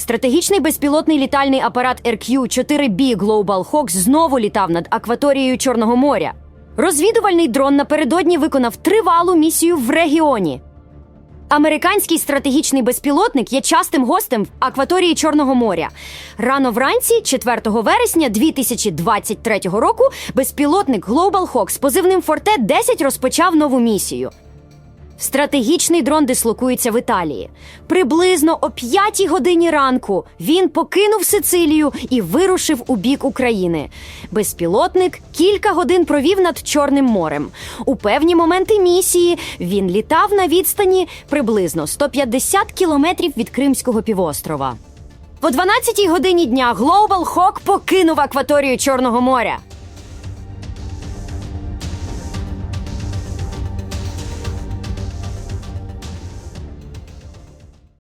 Стратегічний безпілотний літальний апарат RQ-4B Global Hawk знову літав над акваторією Чорного моря. Розвідувальний дрон напередодні виконав тривалу місію в регіоні. Американський стратегічний безпілотник є частим гостем в акваторії Чорного моря. Рано вранці, 4 вересня 2023 року, безпілотник Global Hawk з позивним Форте 10 розпочав нову місію. Стратегічний дрон дислокується в Італії. Приблизно о 5 годині ранку він покинув Сицилію і вирушив у бік України. Безпілотник кілька годин провів над Чорним морем. У певні моменти місії він літав на відстані приблизно 150 кілометрів від Кримського півострова. О 12 годині дня Global Hawk покинув акваторію Чорного моря.